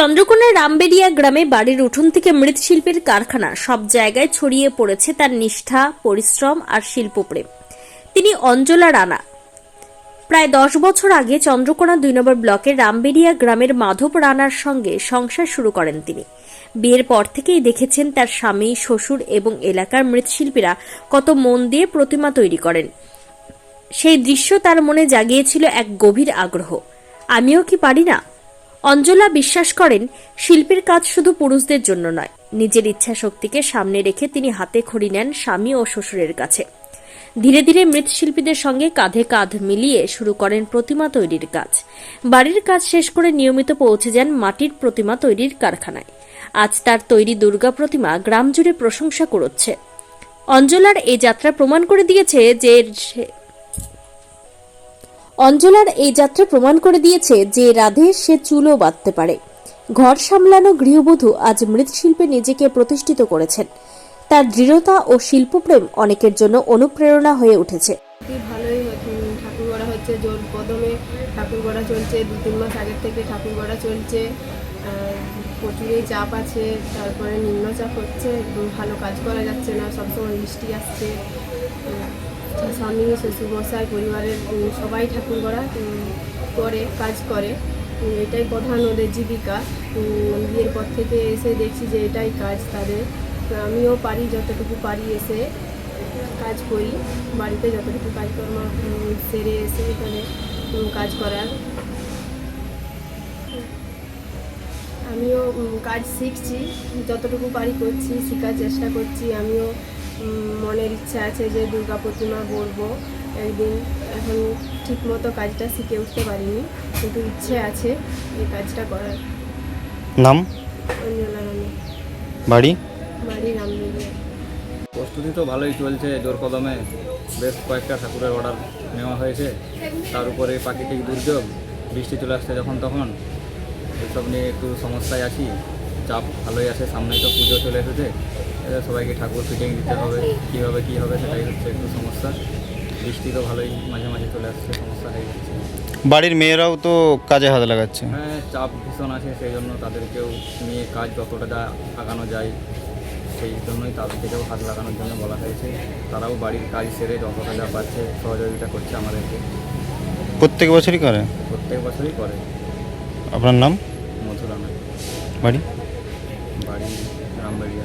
চন্দ্রকোনার রামবেড়িয়া গ্রামে বাড়ির উঠোন থেকে মৃৎশিল্পের কারখানা সব জায়গায় ছড়িয়ে পড়েছে তার নিষ্ঠা পরিশ্রম আর শিল্পপ্রেম তিনি অঞ্জলা রানা প্রায় দশ বছর আগে চন্দ্রকোনা দুই নম্বর ব্লকের রামবেড়িয়া গ্রামের মাধব রানার সঙ্গে সংসার শুরু করেন তিনি বিয়ের পর থেকেই দেখেছেন তার স্বামী শ্বশুর এবং এলাকার মৃৎশিল্পীরা কত মন দিয়ে প্রতিমা তৈরি করেন সেই দৃশ্য তার মনে জাগিয়েছিল এক গভীর আগ্রহ আমিও কি পারি না অঞ্জলা বিশ্বাস করেন শিল্পের কাজ শুধু পুরুষদের জন্য নয় নিজের ইচ্ছা শক্তিকে সামনে রেখে তিনি হাতে খড়ি নেন স্বামী ও শ্বশুরের কাছে ধীরে ধীরে মৃৎশিল্পীদের সঙ্গে কাঁধে কাঁধ মিলিয়ে শুরু করেন প্রতিমা তৈরির কাজ বাড়ির কাজ শেষ করে নিয়মিত পৌঁছে যান মাটির প্রতিমা তৈরির কারখানায় আজ তার তৈরি দুর্গা প্রতিমা গ্রাম জুড়ে প্রশংসা করছে অঞ্জলার এই যাত্রা প্রমাণ করে দিয়েছে যে অঞ্জলার এই যাত্রা প্রমাণ করে দিয়েছে যে রাধে সে চুলও বাঁধতে পারে ঘর সামলানো গৃহবধূ আজ মৃৎশিল্পে নিজেকে প্রতিষ্ঠিত করেছেন তার দৃঢ়তা ও শিল্পপ্রেম অনেকের জন্য অনুপ্রেরণা হয়ে উঠেছে ভালোই ঠাকুর গড়া হচ্ছে চলছে দু তিন মাস আগের থেকে ঠাকুর গড়া চলছে প্রচুরই চাপ আছে তারপরে নিম্নচাপ হচ্ছে ভালো কাজ করা যাচ্ছে না সবসময় বৃষ্টি আসছে স্বামী শ্বশুরমশাই পরিবারের সবাই ঠাকুর গড়া করে কাজ করে এটাই প্রধান ওদের জীবিকা বিয়ের পর থেকে এসে দেখছি যে এটাই কাজ তাদের আমিও পারি যতটুকু পারি এসে কাজ করি বাড়িতে যতটুকু কাজকর্ম সেরে এসে এখানে কাজ করার আমিও কাজ শিখছি যতটুকু পারি করছি শেখার চেষ্টা করছি আমিও মনের ইচ্ছা আছে যে দুর্গা প্রতিমা গড়বো একদিন এখন মতো কাজটা শিখে উঠতে পারিনি কিন্তু ইচ্ছে আছে এই কাজটা করার নাম অঞ্জলা রানী বাড়ি বাড়ি নাম প্রস্তুতি তো ভালোই চলছে জোর কদমে বেশ কয়েকটা ঠাকুরের অর্ডার নেওয়া হয়েছে তার উপরে প্রাকৃতিক দুর্যোগ বৃষ্টি চলে আসছে যখন তখন এসব নিয়ে একটু সমস্যায় আছি চাপ ভালোই আছে সামনেই তো পুজো চলে এসেছে সবাইকে ঠাকুর ফিটিং দিতে হবে কীভাবে কী হবে সেটাই হচ্ছে একটু সমস্যা বৃষ্টি তো ভালোই মাঝে মাঝে চলে আসছে সমস্যা হয়ে যাচ্ছে বাড়ির মেয়েরাও তো কাজে হাত লাগাচ্ছে হ্যাঁ চাপ ভীষণ আছে সেই জন্য তাদেরকেও নিয়ে কাজ যতটা যা আগানো যায় সেই জন্যই তাদেরকেও হাত লাগানোর জন্য বলা হয়েছে তারাও বাড়ির কাজ সেরে যতটা যা পাচ্ছে সহযোগিতা করছে আমাদেরকে প্রত্যেক বছরই করে প্রত্যেক বছরই করে আপনার নাম মথুরানা বাড়ি বাড়ি Rambaria